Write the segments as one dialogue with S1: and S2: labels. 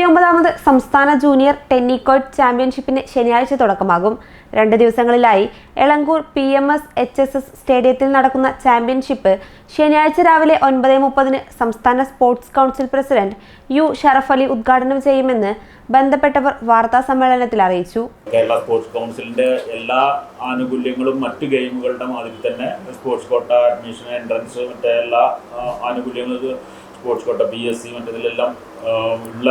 S1: മുപ്പത്തിയൊമ്പതാമത് സംസ്ഥാന junior tennikoit ചാമ്പ്യൻഷിപ്പിന് ശനിയാഴ്ച തുടക്കമാകും. രണ്ട് ദിവസങ്ങളിലായി Elankur P M S H S S സ്റ്റേഡിയത്തിൽ നടക്കുന്ന ചാമ്പ്യൻഷിപ്പ് ശനിയാഴ്ച രാവിലെ ഒൻപത് മുപ്പതിന് സംസ്ഥാന sports council president U Sharaf Ali ഉദ്ഘാടനം ചെയ്യുമെന്ന് ബന്ധപ്പെട്ടവർ വാർത്താ സമ്മേളനത്തിൽ അറിയിച്ചു.
S2: കേരള സ്പോർട്സ് കൗൺസിലിന്റെ എല്ലാ ആനുകൂല്യങ്ങളും മറ്റു ഗെയിമുകളുടെ മാതിരി തന്നെ സ്പോർട്സ് കോട്ട അഡ്മിഷൻ എൻട്രൻസ് മറ്റേ എല്ലാ ആനുകൂല്യങ്ങളും sports quota B S C മറ്റേതിലെല്ലാം ഉള്ള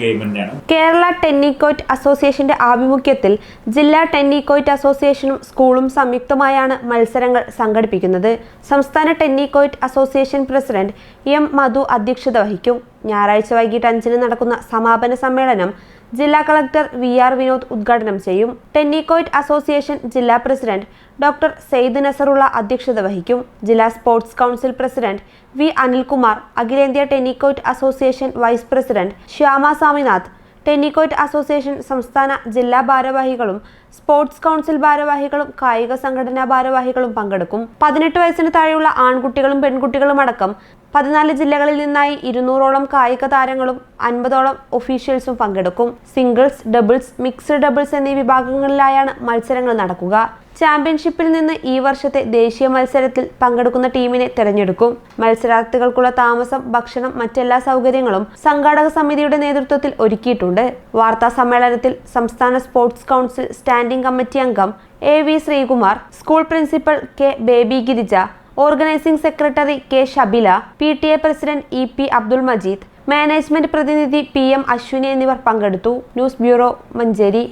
S2: ഗെയിം തന്നെയാണ്.
S1: കേരള ടെന്നിക്കോറ്റ് അസോസിയേഷന്റെ ആഭിമുഖ്യത്തിൽ ജില്ലാ ടെന്നിക്കോറ്റ് അസോസിയേഷനും സ്കൂളും സംയുക്തമായാണ് മത്സരങ്ങൾ സംഘടിപ്പിക്കുന്നത്. സംസ്ഥാന tennikoit association president M Madhu അധ്യക്ഷത വഹിക്കും. ഞായറാഴ്ച വൈകിട്ട് അഞ്ചിന് നടക്കുന്ന സമാപന സമ്മേളനം ജില്ലാ കളക്ടർ വി ആർ വിനോദ് ഉദ്ഘാടനം ചെയ്യും. ടെന്നിക്കോയിറ്റ് അസോസിയേഷൻ ജില്ലാ പ്രസിഡന്റ് ഡോക്ടർ സെയ്ദ് നസറുള്ള അധ്യക്ഷത വഹിക്കും. ജില്ലാ sports council president V Anilkumar അഖിലേന്ത്യാ tennikoit association vice president Shyama Swaminath tennikoit association സംസ്ഥാന ജില്ലാ ഭാരവാഹികളും സ്പോർട്സ് കൗൺസിൽ ഭാരവാഹികളും കായിക സംഘടനാ ഭാരവാഹികളും പങ്കെടുക്കും. പതിനെട്ട് വയസ്സിന് താഴെയുള്ള ആൺകുട്ടികളും പെൺകുട്ടികളും അടക്കം പതിനാല് ജില്ലകളിൽ നിന്നായി ഇരുന്നൂറോളം കായിക താരങ്ങളും അൻപതോളം ഒഫീഷ്യൽസും പങ്കെടുക്കും. സിംഗിൾസ് ഡബിൾസ് മിക്സ്ഡ് ഡബിൾസ് എന്നീ വിഭാഗങ്ങളിലായാണ് മത്സരങ്ങൾ നടക്കുക. ചാമ്പ്യൻഷിപ്പിൽ നിന്ന് ഈ വർഷത്തെ ദേശീയ മത്സരത്തിൽ പങ്കെടുക്കുന്ന ടീമിനെ തെരഞ്ഞെടുക്കും. മത്സരാർത്ഥികൾക്കുള്ള താമസം ഭക്ഷണം മറ്റെല്ലാ സൗകര്യങ്ങളും സംഘാടക സമിതിയുടെ നേതൃത്വത്തിൽ ഒരുക്കിയിട്ടുണ്ട്. വാർത്താ സമ്മേളനത്തിൽ സംസ്ഥാന സ്പോർട്സ് കൗൺസിൽ സ്റ്റാൻഡിംഗ് കമ്മിറ്റി അംഗം A V Sreekumar school principal K Baby Girija organising secretary K Shabila P T A president E P Abdul Majeed management പ്രതിനിധി പി എം അശ്വിനി എന്നിവർ പങ്കെടുത്തു. News bureau Manjeri.